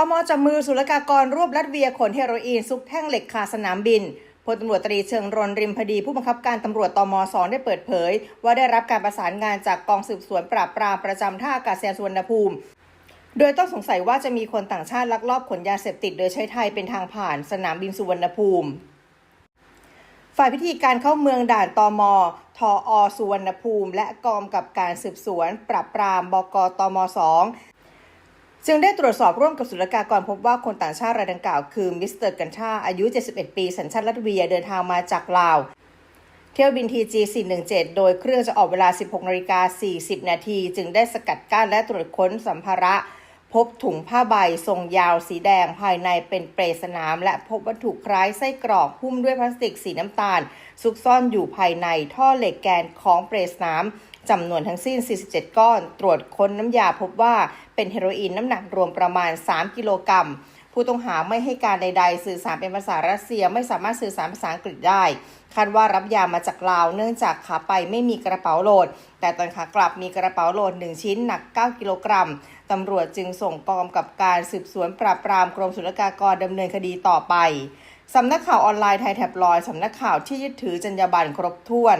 ตมจับมือศุลกากรรวบลัดเวียขนเฮโรอีนซุกแท่งเหล็กคาสนามบินพลตำรวจตรีเชิงรนริมพดีผู้บังคับการตำรวจตมสองได้เปิดเผย ว่าได้รับการประสานงานจากกองสืบสวนปราบปรามประจำท่าอากาศยานสุวรรณภูมิ โดยต้องสงสัยว่าจะมีคนต่างชาติลักลอบขนยาเสพติดโดยใช้ไทยเป็นทางผ่านสนามบินสุวรรณภูมิ ฝ่ายพิธีการเข้าเมืองด่านตมทออสุวรรณภูมิ และกองกับการสืบสวน ปราบปรามบกตมสอง จึงได้ตรวจสอบร่วมกับศุลกากรพบว่าคนต่างชาติรายดังกล่าวคือมิสเตอร์กันชาอายุ 71 ปี สัญชาติลัตเวียเดินทางมาจากลาว เที่ยวบิน TG 417 โดยเครื่องจะออกเวลา 16นาฬิกา40 นาทีจึงได้สกัดกั้นและตรวจค้นสัมภาระ พบถุงผ้าใบทรงยาวสีแดงภายในเป็นเปรสนาม และพบวัตถุคล้ายไส้กรอกหุ้มด้วยพลาสติกสีน้ำตาล ซุกซ่อนอยู่ภายในท่อเหล็กแกนของเปรสนาม จำนวนทั้งสิ้น 47 ก้อน ตรวจค้นน้ำยาพบว่าเป็นเฮโรอีนน้ำหนักรวมประมาณ 3 กิโลกรัม ผู้ต้องหาไม่ให้การใด ๆ สื่อสารเป็นภาษารัสเซียไม่สามารถสื่อสารภาษาอังกฤษได้ คาดว่ารับยามาจากลาวเนื่องจากขาไปไม่มีกระเป๋าโหลด แต่ตอนขากลับมีกระเป๋าโหลด 1 ชิ้นหนัก 9 กิโลกรัมตำรวจจึงส่งกองกับการสืบสวนปราบปรามกรมศุลกากรดำเนินคดีต่อไปสำนักข่าวออนไลน์ไทยแท็บลอยสำนักข่าวที่ยึดถือจรรยาบรรณครบถ้วน